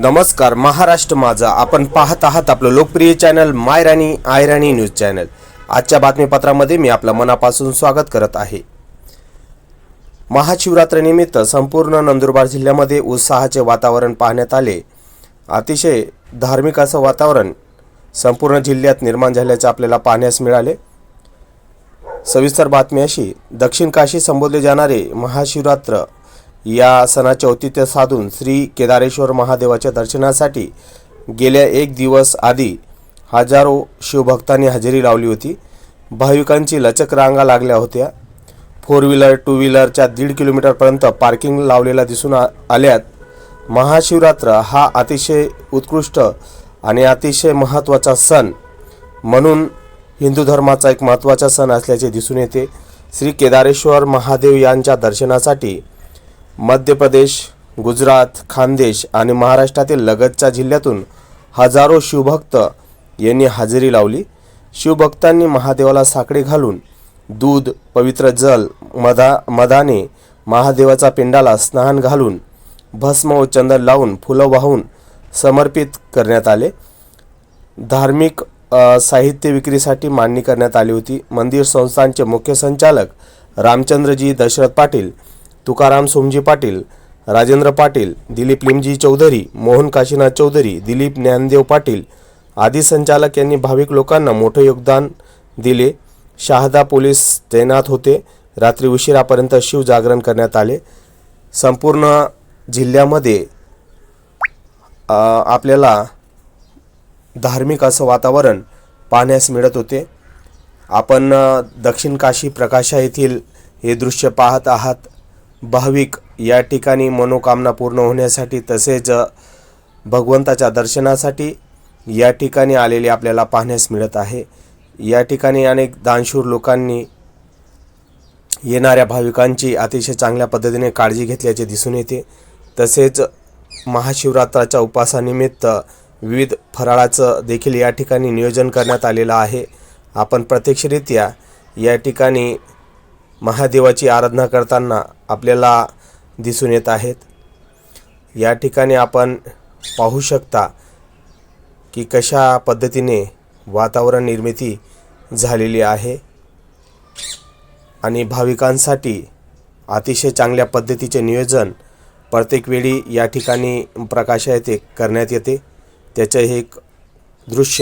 नमस्कार महाराष्ट्र माझा. आपण पाहत आहात आपलं लोकप्रिय channel my Rani I Rani news channel. आजच्या बातमीपत्रामध्ये मी आपलं मनापासून स्वागत करत आहे. महाशिवरात्रीनिमित्त संपूर्ण नंदुरबार जिल्ह्यामध्ये उत्साहाचे वातावरण पाहण्यात आले. अतिशय धार्मिक असं वातावरण संपूर्ण जिल्ह्यात निर्माण झाल्याचे आपल्याला पाहण्यास मिळाले. सविस्तर बातमी अशी दक्षिण काशी संबोधले जाणारे महाशिवरात्र या सणाचे औतिथ्य साधून श्री केदारेश्वर महादेवाच्या दर्शनासाठी गेल्या एक दिवस आधी हजारो शिवभक्तांनी हजेरी लावली होती. भाविकांची लचक रांगा लागल्या होत्या. फोर व्हीलर टू व्हीलरच्या दीड किलोमीटरपर्यंत पार्किंग लावलेला दिसून आ- आल्यात. महाशिवरात्र हा अतिशय उत्कृष्ट आणि अतिशय महत्त्वाचा सण म्हणून हिंदू धर्माचा एक महत्त्वाचा सण असल्याचे दिसून येते. श्री केदारेश्वर महादेव यांच्या दर्शनासाठी मध्य प्रदेश गुजरात खानदेश आणि महाराष्ट्रातील लगतच्या जिल्ह्यातून हजारो शिवभक्त यांनी हजेरी लावली. शिवभक्तांनी महादेवाला साकडे घालून दूध पवित्र जल मदा मदाने महादेवाचा पिंडाला स्नान घालून भस्म व चंदन लावून फुलं वाहून समर्पित करण्यात आले. धार्मिक साहित्य विक्रीसाठी मांडणी करण्यात आली होती. मंदिर संस्थांचे मुख्य संचालक रामचंद्रजी दशरथ पाटील तुकाराम सोमजी पाटील राजेंद्र पाटील दिलीप लिमजी चौधरी मोहन काशीनाथ चौधरी दिलीप ज्ञानदेव पाटील आदी संचालक यांनी भाविक लोकांना मोठे योगदान दिले. शहादा पोलीस तैनात होते. रात्री उशिरापर्यंत शिवजागरण करण्यात आले. संपूर्ण जिल्ह्यामध्ये आपल्याला धार्मिक असं वातावरण पाहण्यास मिळत होते. आपण दक्षिण काशी प्रकाशा येथील हे दृश्य पाहत आहात. भाविक या ठिकाणी मनोकामना पूर्ण होण्यासाठी तसेच भगवंताच्या दर्शनासाठी या ठिकाणी आलेले आपल्याला पाहण्यास मिळत आहे. या ठिकाणी अनेक दानशूर लोकांनी येणाऱ्या भाविकांची अतिशय चांगल्या पद्धतीने काळजी घेतल्याचे दिसून येते. तसेच महाशिवरात्राच्या उपासानिमित्त विविध फराळाचं देखील या ठिकाणी नियोजन करण्यात आलेलं आहे. आपण प्रत्यक्षरित्या या ठिकाणी महादेवाची आराधना करताना आपल्याला दिसून येत आहेत. या ठिकाणी आपण पाहू शकता की कशा पद्धतीने वातावरण निर्मिती झालेली आहे आणि भाविकांसाठी अतिशय चांगल्या पद्धतीचे नियोजन प्रत्येक वेळी या ठिकाणी प्रकाशा येथे करण्यात येते. त्याचं हे एक दृश्य